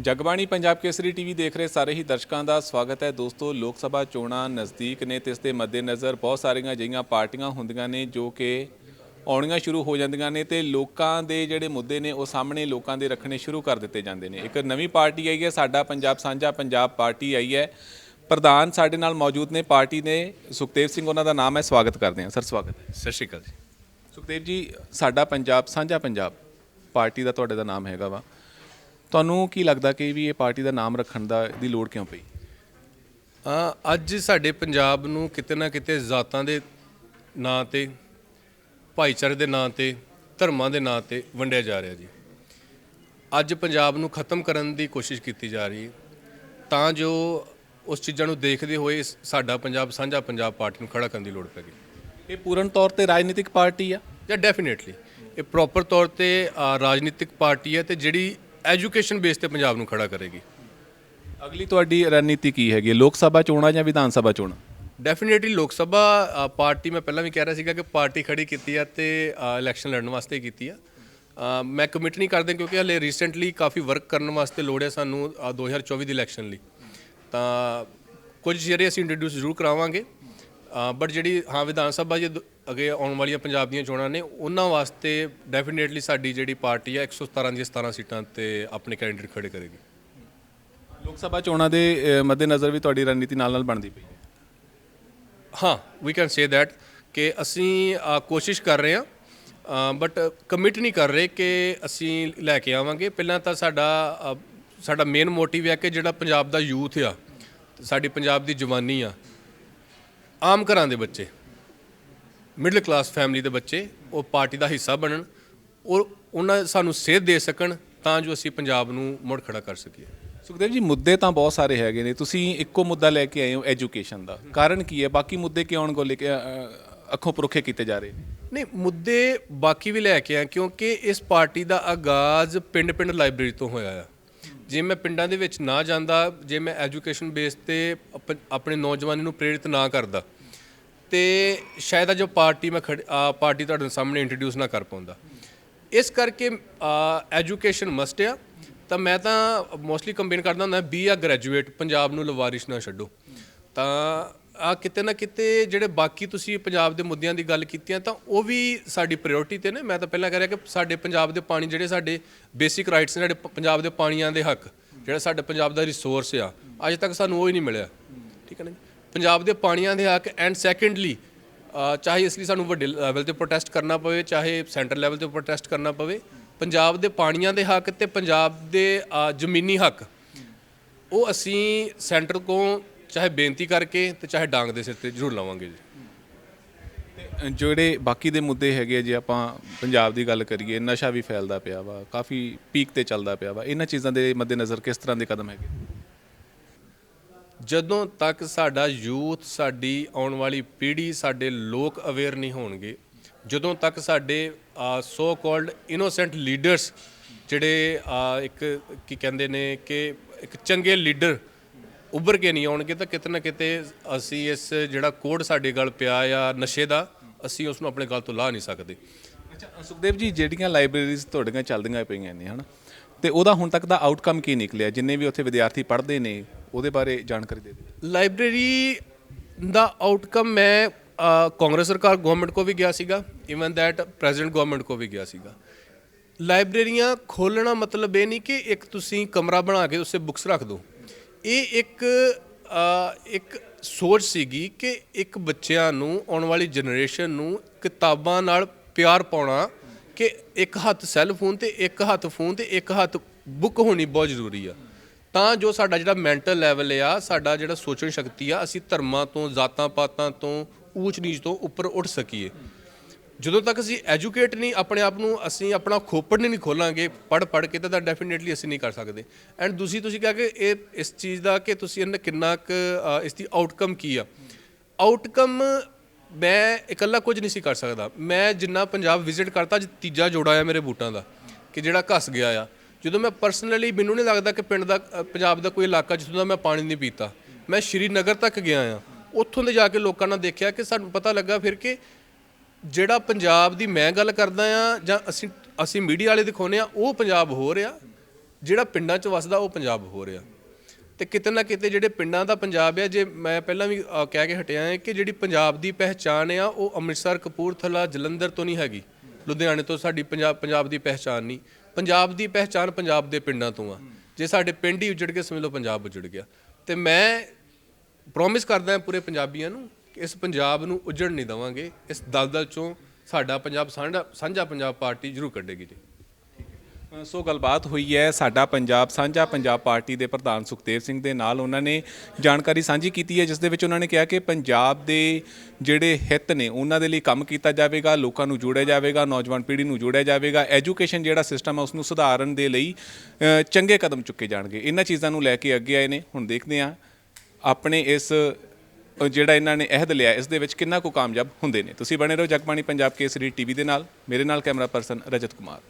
Jagbani Punjab Kesari TV ਦੇਖ ਰਹੇ ਸਾਰੇ ਹੀ ਦਰਸ਼ਕਾਂ ਦਾ ਸਵਾਗਤ ਹੈ। ਦੋਸਤੋ ਲੋਕ ਸਭਾ ਚੋਣਾਂ ਨਜ਼ਦੀਕ ਨੇ ਤੇ ਇਸ ਦੇ ਮੱਦੇਨਜ਼ਰ ਬਹੁਤ ਸਾਰੀਆਂ ਅਜਿਹੀਆਂ ਪਾਰਟੀਆਂ ਹੁੰਦੀਆਂ ਨੇ ਜੋ ਕਿ ਆਉਣੀਆਂ ਸ਼ੁਰੂ ਹੋ ਜਾਂਦੀਆਂ ਨੇ ਤੇ ਲੋਕਾਂ ਦੇ ਜਿਹੜੇ ਮੁੱਦੇ ਨੇ ਉਹ ਸਾਹਮਣੇ ਲੋਕਾਂ ਦੇ ਰੱਖਣੇ ਸ਼ੁਰੂ ਕਰ ਦਿੱਤੇ ਜਾਂਦੇ ਨੇ। ਇੱਕ ਨਵੀਂ ਪਾਰਟੀ ਆਈ ਹੈ ਸਾਡਾ ਪੰਜਾਬ ਸਾਂਝਾ ਪੰਜਾਬ ਪਾਰਟੀ ਆਈ ਹੈ। ਪ੍ਰਧਾਨ ਸਾਡੇ ਨਾਲ ਮੌਜੂਦ ਨੇ ਪਾਰਟੀ ਨੇ ਸੁਖਦੇਵ ਸਿੰਘ ਉਹਨਾਂ ਦਾ ਨਾਮ ਹੈ। ਸਵਾਗਤ ਕਰਦੇ ਹਾਂ। ਸਰ ਸਵਾਗਤ ਹੈ। ਸਤਿ ਸ਼੍ਰੀ ਅਕਾਲ ਜੀ। ਸੁਖਦੇਵ ਜੀ ਸਾਡਾ ਪੰਜਾਬ ਸਾਂਝਾ ਪੰਜਾਬ ਪਾਰਟੀ ਦਾ ਤੁਹਾਡੇ ਦਾ ਨਾਮ ਹੈਗਾ ਵਾ। ਤੁਹਾਨੂੰ ਕੀ ਲੱਗਦਾ ਕਿ ਵੀ ਇਹ ਪਾਰਟੀ ਦਾ ਨਾਮ ਰੱਖਣ ਦਾ ਦੀ ਲੋੜ ਕਿਉਂ ਪਈ? ਅ, ਅੱਜ ਸਾਡੇ ਪੰਜਾਬ ਨੂੰ ਕਿਤੇ ਨਾ ਕਿਤੇ ਜ਼ਾਤਾਂ ਦੇ ਨਾਂ ਤੇ ਭਾਈਚਾਰੇ ਦੇ ਨਾਂ ਤੇ ਧਰਮਾਂ ਦੇ ਨਾਂ ਤੇ ਵੰਡਿਆ ਜਾ ਰਿਹਾ ਜੀ। ਅੱਜ ਪੰਜਾਬ ਨੂੰ ਖਤਮ ਕਰਨ ਦੀ ਕੋਸ਼ਿਸ਼ ਕੀਤੀ ਜਾ ਰਹੀ ਹੈ। ਤਾਂ ਜੋ ਉਸ ਚੀਜ਼ਾਂ ਨੂੰ ਦੇਖਦੇ ਹੋਏ ਸ- ਸਾਡਾ ਪੰਜਾਬ ਸਾਂਝਾ ਪੰਜਾਬ ਪਾਰਟੀ ਨੂੰ ਖੜਾ ਕਰਨ ਦੀ ਲੋੜ ਪੈ ਗਈ। ਇਹ ਪੂਰਨ ਤੌਰ ਤੇ ਰਾਜਨੀਤਿਕ ਪਾਰਟੀ ਆ? ਜਾਂ ਡੈਫੀਨੇਟਲੀ ਇਹ ਪ੍ਰੋਪਰ ਤੌਰ ਤੇ ਅ, ਰਾਜਨੀਤਿਕ ਪਾਰਟੀ ਹੈ ਤੇ ਜਿਹੜੀ ਐਜੂਕੇਸ਼ਨ ਬੇਸ ਤੇ ਪੰਜਾਬ ਨੂੰ ਖੜਾ ਕਰੇਗੀ। ਅਗਲੀ ਤੁਹਾਡੀ ਰਣਨੀਤੀ ਕੀ ਹੈਗੀ? ਲੋਕ ਸਭਾ ਚੋਣਾਂ ਜਾਂ ਵਿਧਾਨ ਸਭਾ ਚੋਣਾਂ? ਡੈਫੀਨੇਟਲੀ ਲੋਕ ਸਭਾ ਅ, ਪਾਰਟੀ ਮੈਂ ਪਹਿਲਾਂ ਵੀ ਕਹਿ ਰਿਹਾ ਸੀਗਾ ਕਿ ਪਾਰਟੀ ਖੜੀ ਕੀਤੀ ਆ ਤੇ ਇਲੈਕਸ਼ਨ ਲੜਨ ਵਾਸਤੇ ਕੀਤੀ ਆ। ਅ, ਮੈਂ ਕਮਿਟ ਨਹੀਂ ਕਰਦਾ ਕਿਉਂਕਿ ਹਲੇ ਰੀਸੈਂਟਲੀ ਕਾਫੀ ਵਰਕ ਕਰਨ ਵਾਸਤੇ ਲੋੜ ਹੈ ਸਾਨੂੰ ਅ, 2024 ਦੀ ਇਲੈਕਸ਼ਨ ਲਈ। ਤਾਂ ਕੁਝ ਜਿਹੜੇ ਅਸੀਂ ਇੰਟਰੋਡਿਊਸ ਜ਼ਰੂਰ ਕਰਾਵਾਂਗੇ। ਬਟ ਜਿਹੜੀ ਹਾਂ ਵਿਧਾਨ ਸਭਾ ਜੇ ਦ- ਅੱਗੇ ਆਉਣ ਵਾਲੀਆਂ ਪੰਜਾਬ ਦੀਆਂ ਚੋਣਾਂ ਨੇ ਉਹਨਾਂ ਵਾਸਤੇ ਡੈਫੀਨੇਟਲੀ ਸਾਡੀ ਜਿਹੜੀ ਪਾਰਟੀ ਆ 117 ਦੀਆਂ 17 ਸੀਟਾਂ ਤੇ ਆਪਣੇ ਕੈਂਡੀਡੇਟ ਖੜੇ ਕਰੇਗੀ। ਲੋਕ ਸਭਾ ਚੋਣਾਂ ਦੇ ਮੱਦੇਨਜ਼ਰ ਵੀ ਤੁਹਾਡੀ ਰਣਨੀਤੀ ਨਾਲ ਨਾਲ ਬਣਦੀ ਪਈ ਹੈ। ਹਾਂ ਵੀ ਕੈਨ ਸੇ ਥੈਟ ਕਿ ਅਸੀਂ ਕੋਸ਼ਿਸ਼ ਕਰ ਰਹੇ ਹਾਂ ਬਟ ਕਮਿਟ ਨਹੀਂ ਕਰ ਰਹੇ ਕਿ ਅਸੀਂ ਲੈ ਕੇ ਆਵਾਂਗੇ। ਪਹਿਲਾਂ ਤਾਂ ਸਾਡਾ ਸਾਡਾ ਮੇਨ ਮੋਟਿਵ ਹੈ ਕਿ ਜਿਹੜਾ ਪੰਜਾਬ ਦਾ ਯੂਥ ਆ ਸਾਡੀ ਪੰਜਾਬ ਦੀ ਜਵਾਨੀ ਆ ਆਮ ਘਰਾਂ ਦੇ ਬੱਚੇ। ਮਿਡਲ ਕਲਾਸ ਫੈਮਿਲੀ ਦੇ ਬੱਚੇ ਉਹ ਪਾਰਟੀ ਦਾ ਹਿੱਸਾ ਬਣਨ ਔਰ ਉਹਨਾਂ ਸਾਨੂੰ ਸੇਧ ਦੇ ਸਕਣ ਤਾਂ ਜੋ ਅਸੀਂ ਪੰਜਾਬ ਨੂੰ ਮੁੜ ਖੜਾ ਕਰ ਸਕੀਏ। ਸੁਖਦੇਵ ਜੀ ਮੁੱਦੇ ਤਾਂ ਬਹੁਤ ਸਾਰੇ ਹੈਗੇ ਨੇ। ਤੁਸੀਂ ਇੱਕੋ ਮੁੱਦਾ ਲੈ ਕੇ ਆਏ ਹੋ ਐਜੂਕੇਸ਼ਨ ਦਾ। ਕਾਰਨ ਕੀ ਹੈ? ਬਾਕੀ ਮੁੱਦੇ ਕਿਉਂ ਅਣਗੋ ਲੈ ਕੇ ਅੱਖੋਂ ਪਰੋਖੇ ਕੀਤੇ ਜਾ ਰਹੇ ਨੇ? ਨਹੀਂ ਮੁੱਦੇ ਬਾਕੀ ਵੀ ਲੈ ਕੇ ਆ ਕਿਉਂਕਿ ਇਸ ਪਾਰਟੀ ਦਾ ਆਗਾਜ਼ ਪਿੰਡ-ਪਿੰਡ ਲਾਇਬ੍ਰੇਰੀ ਤੋਂ ਹੋਇਆ ਆ। ਜੇ ਮੈਂ ਪਿੰਡਾਂ ਦੇ ਵਿੱਚ ਨਾ ਜਾਂਦਾ ਜੇ ਮੈਂ ਐਜੂਕੇਸ਼ਨ ਬੇਸ ਤੇ ਆਪ- ਆਪਣੇ ਨੌਜਵਾਨਾਂ ਨੂੰ ਪ੍ਰੇਰਿਤ ਨਾ ਕਰਦਾ ਤੇ ਸ਼ਾਇਦ ਅੱਜ ਉਹ ਪਾਰਟੀ ਮੈਂ ਖੜ- ਪਾਰਟੀ ਤੁਹਾਡੇ ਸਾਹਮਣੇ ਇੰਟਰੋਡਿਊਸ ਨਾ ਕਰ ਪਾਉਂਦਾ। ਇਸ ਕਰਕੇ ਐਜੂਕੇਸ਼ਨ ਮਸਟ ਆ। ਤਾਂ ਮੈਂ ਤਾਂ ਮੋਸਟਲੀ ਕੰਪੇਨ ਕਰਦਾ ਹੁੰਦਾ ਬੀ ਆ ਗ੍ਰੈਜੂਏਟ ਪੰਜਾਬ ਨੂੰ ਲਵਾਰਿਸ਼ ਨਾ ਛੱਡੋ। ਤਾਂ ਆ ਕਿਤੇ ਨਾ ਕਿਤੇ ਜਿਹੜੇ ਬਾਕੀ ਤੁਸੀਂ ਪੰਜਾਬ ਦੇ ਮੁੱਦਿਆਂ ਦੀ ਗੱਲ ਕੀਤੀ ਕੀਤੀਆਂ ਤਾਂ ਉਹ ਵੀ ਸਾਡੀ ਪ੍ਰਾਇੋਰਟੀ ਤੇ ਨੇ। ਮੈਂ ਤਾਂ ਪਹਿਲਾਂ ਕਹਿ ਰਿਹਾ ਕਿ ਸਾਡੇ ਪੰਜਾਬ ਦੇ ਪਾਣੀ ਜਿਹੜੇ ਸਾਡੇ ਬੇਸਿਕ ਰਾਈਟਸ ਨੇ, ਸਾਡੇ ਪੰਜਾਬ ਦੇ ਪਾਣੀਆਂ ਦੇ ਹੱਕ, ਜਿਹੜਾ ਸਾਡੇ ਪੰਜਾਬ ਦਾ ਰਿਸੋਰਸ ਆ, ਅੱਜ ਤੱਕ ਸਾਨੂੰ ਉਹ ਹੀ ਨਹੀਂ ਮਿਲਿਆ। ਠੀਕ ਹੈ ਨਾ ਪੰਜਾਬ ਦੇ ਪਾਣੀਆਂ ਦੇ ਹੱਕ ਐਂਡ ਸੈਕੰਡਲੀ ਚਾਹੇ ਇਸ ਲਈ ਸਾਨੂੰ ਵੱਡੇ ਲੈਵਲ ਤੇ ਪ੍ਰੋਟੈਸਟ ਕਰਨਾ ਪਵੇ, ਚਾਹੇ ਸੈਂਟਰ ਲੈਵਲ ਤੇ ਪ੍ਰੋਟੈਸਟ ਕਰਨਾ ਪਵੇ, ਪੰਜਾਬ ਦੇ ਪਾਣੀਆਂ ਦੇ ਹੱਕ ਤੇ ਪੰਜਾਬ ਦੇ ਜ਼ਮੀਨੀ ਹੱਕ, ਉਹ ਅਸੀਂ ਸੈਂਟਰ ਕੋਲ ਚਾਹੇ ਬੇਨਤੀ ਕਰਕੇ ਤੇ ਚਾਹੇ ਡਾਂਗ ਦੇ ਸਿਰ ਤੇ ਜ਼ਰੂਰ ਲਵਾਂਗੇ ਜੀ। ਜਿਹੜੇ ਬਾਕੀ ਦੇ ਮੁੱਦੇ ਹੈਗੇ ਜੇ ਆਪਾਂ ਪੰਜਾਬ ਦੀ ਗੱਲ ਕਰੀਏ, ਨਸ਼ਾ ਵੀ ਫੈਲਦਾ ਪਿਆ ਵਾ, ਕਾਫੀ ਪੀਕ ਤੇ ਚੱਲਦਾ ਪਿਆ ਵਾ, ਇਹਨਾਂ ਚੀਜ਼ਾਂ ਦੇ ਮੱਦੇਨਜ਼ਰ ਕਿਸ ਤਰ੍ਹਾਂ ਦੇ ਕਦਮ ਹੈਗੇ? ਜਦੋਂ ਤੱਕ ਸਾਡਾ ਯੂਥ ਸਾਡੀ ਆਉਣ ਵਾਲੀ ਪੀੜ੍ਹੀ ਸਾਡੇ ਲੋਕ ਅਵੇਅਰ ਨਹੀਂ ਹੋਣਗੇ, ਜਦੋਂ ਤੱਕ ਸਾਡੇ ਸੋ ਕਾਲਡ ਇਨੋਸੈਂਟ ਲੀਡਰਸ ਜਿਹੜੇ ਇੱਕ ਕੀ ਕਹਿੰਦੇ ਨੇ ਕਿ ਇੱਕ ਚੰਗੇ ਲੀਡਰ ਉੱਭਰ ਕੇ ਨਹੀਂ ਆਉਣਗੇ, ਤਾਂ ਕਿਤੇ ਨਾ ਕਿਤੇ ਅਸੀਂ ਇਸ ਜਿਹੜਾ ਕੋਡ ਸਾਡੇ ਗਲ ਪਿਆ ਆ ਨਸ਼ੇ ਦਾ, ਅਸੀਂ ਉਸ ਨੂੰ ਆਪਣੇ ਗੱਲ ਤੋਂ ਲਾਹ ਨਹੀਂ ਸਕਦੇ। ਅੱਛਾ ਸੁਖਦੇਵ ਜੀ, ਜਿਹੜੀਆਂ ਲਾਇਬ੍ਰੇਰੀਜ਼ ਤੁਹਾਡੀਆਂ ਚੱਲਦੀਆਂ ਪਈਆਂ ਨੇ, ਹਨਾ? ਤੇ ਉਹਦਾ ਹੁਣ ਤੱਕ ਦਾ ਆਊਟਕਮ ਕੀ ਨਿਕਲਿਆ? ਜਿੰਨੇ ਵੀ ਉੱਥੇ ਵਿਦਿਆਰਥੀ ਪੜ੍ਹਦੇ ਨੇ ਉਹਦੇ ਬਾਰੇ ਜਾਣਕਾਰੀ ਦੇ ਦਿਓ। ਲਾਇਬ੍ਰੇਰੀ ਦਾ ਆਊਟਕਮ ਮੈਂ ਕਾਂਗਰਸ ਸਰਕਾਰ ਗਵਰਨਮੈਂਟ ਕੋ ਵੀ ਗਿਆ ਸੀਗਾ ਇਵਨ ਦੈਟ ਪ੍ਰੈਜ਼ੀਡੈਂਟ ਗਵਰਨਮੈਂਟ ਕੋ ਵੀ ਗਿਆ ਸੀਗਾ। ਲਾਇਬ੍ਰੇਰੀਆਂ ਖੋਲਣਾ ਮਤਲਬ ਇਹ ਨਹੀਂ ਕਿ ਇੱਕ ਤੁਸੀਂ ਕਮਰਾ ਬਣਾ ਕੇ ਉਸੇ ਬੁੱਕਸ ਰੱਖ ਦਿਓ ਇਹ ਇੱਕ ਇੱਕ ਸੋਚ ਸੀਗੀ ਕਿ ਇੱਕ ਬੱਚਿਆਂ ਨੂੰ, ਆਉਣ ਵਾਲੀ ਜਨਰੇਸ਼ਨ ਨੂੰ ਕਿਤਾਬਾਂ ਨਾਲ ਪਿਆਰ ਪਾਉਣਾ ਕਿ ਇੱਕ ਹੱਥ ਸੈੱਲ ਫੋਨ ਤੇ ਇੱਕ ਹੱਥ ਫੋਨ ਤੇ ਇੱਕ ਹੱਥ ਬੁੱਕ ਹੋਣੀ ਬਹੁਤ ਜ਼ਰੂਰੀ ਆ। ਤਾਂ ਜੋ ਸਾਡਾ ਜਿਹੜਾ ਮੈਂਟਲ ਲੈਵਲ ਆ, ਸਾਡਾ ਜਿਹੜਾ ਸੋਚਣ ਸ਼ਕਤੀ ਆ, ਅਸੀਂ ਧਰਮਾਂ ਤੋਂ, ਜ਼ਾਤਾਂ ਪਾਤਾਂ ਤੋਂ, ਊਚ ਨੀਚ ਤੋਂ ਉੱਪਰ ਉੱਠ ਸਕੀਏ। ਜਦੋਂ ਤੱਕ ਅਸੀਂ ਐਜੂਕੇਟ ਨਹੀਂ, ਆਪਣੇ ਆਪ ਨੂੰ ਅਸੀਂ ਆਪਣਾ ਖੋਪੜ ਨਹੀਂ ਖੋਲਾਂਗੇ ਪੜ ਪੜ ਕੇ ਤਾਂ ਡੈਫੀਨਿਟਲੀ ਅਸੀਂ ਨਹੀਂ ਕਰ ਸਕਦੇ। ਐਂਡ ਦੂਸਰੀ ਤੁਸੀਂ ਕਿਹਾ ਕਿ ਇਹ, ਇਸ ਚੀਜ਼ ਦਾ ਕਿ ਤੁਸੀਂ ਇਹਨਾਂ ਕਿੰਨਾ ਕੁ ਇਸ ਦੀ ਆਊਟਕਮ ਕੀ ਆ? ਆਊਟਕਮ ਮੈਂ ਇਕੱਲਾ ਕੁਝ ਨਹੀਂ ਸੀ ਕਰ ਸਕਦਾ। ਮੈਂ ਜਿੰਨਾ ਪੰਜਾਬ ਵਿਜ਼ਿਟ ਕਰਤਾ, ਅੱਜ ਤੀਜਾ ਜੋੜਾ ਆ ਮੇਰੇ ਬੂਟਾਂ ਦਾ, ਕਿ ਜਿਹੜਾ ਘਸ ਗਿਆ ਆ। ਜਦੋਂ ਮੈਂ ਪਰਸਨਲੀ ਮੈਨੂੰ ਨਹੀਂ ਲੱਗਦਾ ਕਿ ਪਿੰਡ ਦਾ ਪੰਜਾਬ ਦਾ ਕੋਈ ਇਲਾਕਾ ਜਿੱਥੋਂ ਦਾ ਮੈਂ ਪਾਣੀ ਨਹੀਂ ਪੀਤਾ। ਮੈਂ ਸ਼੍ਰੀਨਗਰ ਤੱਕ ਗਿਆ ਆ ਉੱਥੋਂ ਦੇ ਜਾ ਕੇ ਲੋਕਾਂ ਨਾਲ ਦੇਖਿਆ ਕਿ ਸਾਨੂੰ ਪਤਾ ਲੱਗਾ ਫਿਰ ਕਿ ਜਿਹੜਾ ਪੰਜਾਬ ਦੀ ਮੈਂ ਗੱਲ ਕਰਦਾ ਆ ਜਾਂ ਅਸੀਂ ਅਸੀਂ ਮੀਡੀਆ ਵਾਲੇ ਦਿਖਾਉਂਦੇ ਆ ਉਹ ਪੰਜਾਬ ਹੋ ਰਿਹਾ। ਜਿਹੜਾ ਪਿੰਡਾਂ 'ਚ ਵਸਦਾ, ਉਹ ਪੰਜਾਬ ਹੋ ਰਿਹਾ। ਤੇ ਕਿਤੇ ਨਾ ਕਿਤੇ ਜਿਹੜੇ ਪਿੰਡਾਂ ਦਾ ਪੰਜਾਬ ਆ, ਜੇ ਮੈਂ ਪਹਿਲਾਂ ਵੀ ਕਹਿ ਕੇ ਹਟਿਆ ਹਾਂ ਕਿ ਜਿਹੜੀ ਪੰਜਾਬ ਦੀ ਪਹਿਚਾਣ ਆ, ਉਹ ਅੰਮ੍ਰਿਤਸਰ, ਕਪੂਰਥਲਾ, ਜਲੰਧਰ ਤੋਂ ਨਹੀਂ ਹੈਗੀ। ਲੁਧਿਆਣੇ ਤੋਂ ਸਾਡੀ ਪੰਜਾਬ ਪੰਜਾਬ ਦੀ ਪਹਿਚਾਣ ਨਹੀਂ। ਪੰਜਾਬ ਦੀ ਪਹਿਚਾਣ ਪੰਜਾਬ ਦੇ ਪਿੰਡਾਂ ਤੋਂ ਆ। ਜੇ ਸਾਡੇ ਪਿੰਡ ਹੀ ਉਜੜ ਗਏ ਸਮਝ ਲਓ ਪੰਜਾਬ ਉਜੜ ਗਿਆ। ਤੇ ਮੈਂ ਪ੍ਰੋਮਿਸ ਕਰਦਾ ਹਾਂ ਪੂਰੇ ਪੰਜਾਬੀਆਂ ਨੂੰ ਕਿ ਇਸ ਪੰਜਾਬ ਨੂੰ ਉਜੜ ਨਹੀਂ ਦਵਾਂਗੇ। ਇਸ ਦਲਦਲ ਚੋਂ ਸਾਡਾ ਪੰਜਾਬ ਸਾਂਝਾ ਸਾਂਝਾ ਪੰਜਾਬ ਪਾਰਟੀ ਜ਼ਰੂਰ ਕੱਢੇਗੀ ਜੀ। ਸੋ ਗੱਲਬਾਤ ਹੋਈ ਹੈ ਸਾਡਾ ਪੰਜਾਬ ਸਾਂਝਾ ਪੰਜਾਬ ਪਾਰਟੀ ਦੇ ਪ੍ਰਧਾਨ ਸੁਖਦੇਵ ਸਿੰਘ ਦੇ ਨਾਲ ਉਹਨਾਂ ਨੇ ਜਾਣਕਾਰੀ ਸਾਂਝੀ ਕੀਤੀ ਹੈ, ਜਿਸ ਦੇ ਵਿੱਚ ਉਹਨਾਂ ਨੇ ਕਿਹਾ ਕਿ ਪੰਜਾਬ ਦੇ ਜਿਹੜੇ ਹਿੱਤ ਨੇ, ਉਹਨਾਂ ਦੇ ਲਈ ਕੰਮ ਕੀਤਾ ਜਾਵੇਗਾ, ਲੋਕਾਂ ਨੂੰ ਜੋੜਿਆ ਜਾਵੇਗਾ, ਨੌਜਵਾਨ ਪੀੜ੍ਹੀ ਨੂੰ ਜੋੜਿਆ ਜਾਵੇਗਾ, ਐਜੂਕੇਸ਼ਨ ਜਿਹੜਾ ਸਿਸਟਮ ਹੈ ਉਸ ਨੂੰ ਸੁਧਾਰਨ ਦੇ ਲਈ ਚੰਗੇ ਕਦਮ ਚੁੱਕੇ ਜਾਣਗੇ। ਇਹਨਾਂ ਚੀਜ਼ਾਂ ਨੂੰ ਲੈ ਕੇ ਅੱਗੇ ਆਏ ਨੇ, ਹੁਣ ਦੇਖਦੇ ਹਾਂ ਆਪਣੇ ਇਸ ਜਿਹੜਾ ਇਹਨਾਂ ਨੇ ਅਹਿਦ ਲਿਆ, ਇਸ ਦੇ ਵਿੱਚ ਕਿੰਨਾ ਕੁ ਕਾਮਯਾਬ ਹੁੰਦੇ ਨੇ। ਤੁਸੀਂ ਬਣੇ ਰਹੋ ਜਗਬਾਣੀ ਪੰਜਾਬ ਕੇਸਰੀ ਟੀਵੀ ਦੇ ਨਾਲ। ਮੇਰੇ ਨਾਲ ਕੈਮਰਾ ਪਰਸਨ ਰਜਤ ਕੁਮਾਰ।